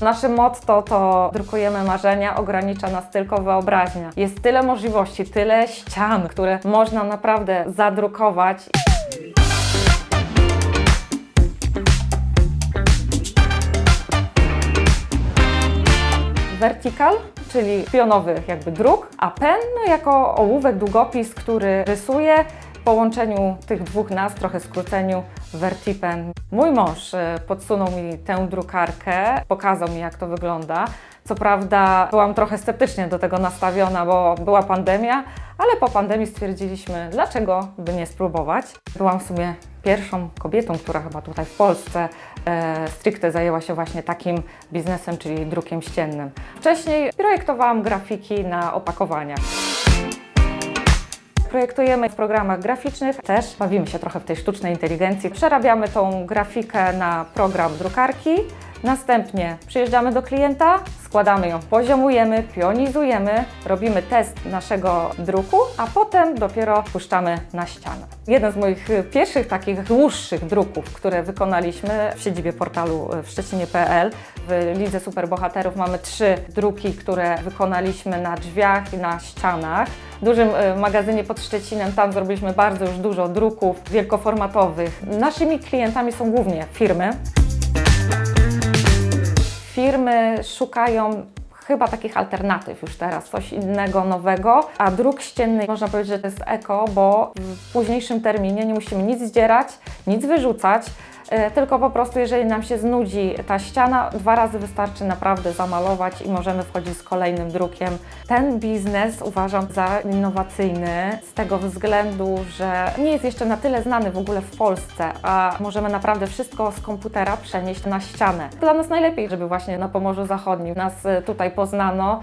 Nasze motto to drukujemy marzenia, ogranicza nas tylko wyobraźnia. Jest tyle możliwości, tyle ścian, które można naprawdę zadrukować. Vertical, czyli pionowy jakby druk, a pen no, jako ołówek, długopis, który rysuje połączeniu tych dwóch nazw, trochę skróceniu Vertipen. Mój mąż e, podsunął mi tę drukarkę, pokazał mi jak to wygląda. Co prawda byłam trochę sceptycznie do tego nastawiona, bo była pandemia, ale po pandemii stwierdziliśmy, dlaczego by nie spróbować. Byłam w sumie pierwszą kobietą, która chyba tutaj w Polsce e, stricte zajęła się właśnie takim biznesem, czyli drukiem ściennym. Wcześniej projektowałam grafiki na opakowaniach. Projektujemy w programach graficznych, też bawimy się trochę w tej sztucznej inteligencji. Przerabiamy tą grafikę na program drukarki, następnie przyjeżdżamy do klienta, składamy ją, poziomujemy, pionizujemy, robimy test naszego druku, a potem dopiero puszczamy na ścianę. Jeden z moich y, pierwszych takich dłuższych druków, które wykonaliśmy w siedzibie portalu y, w Szczecinie.pl w Lidze Superbohaterów mamy trzy druki, które wykonaliśmy na drzwiach i na ścianach. W dużym y, magazynie pod Szczecinem, tam zrobiliśmy bardzo już dużo druków wielkoformatowych. Naszymi klientami są głównie firmy. Firmy szukają chyba takich alternatyw już teraz, coś innego, nowego, a druk ścienny można powiedzieć, że to jest eko, bo w późniejszym terminie nie musimy nic zdzierać, nic wyrzucać, tylko po prostu jeżeli nam się znudzi ta ściana, dwa razy wystarczy naprawdę zamalować i możemy wchodzić z kolejnym drukiem. Ten biznes uważam za innowacyjny z tego względu, że nie jest jeszcze na tyle znany w ogóle w Polsce, a możemy naprawdę wszystko z komputera przenieść na ścianę. Dla nas najlepiej, żeby właśnie na Pomorzu Zachodnim nas e, tutaj poznano.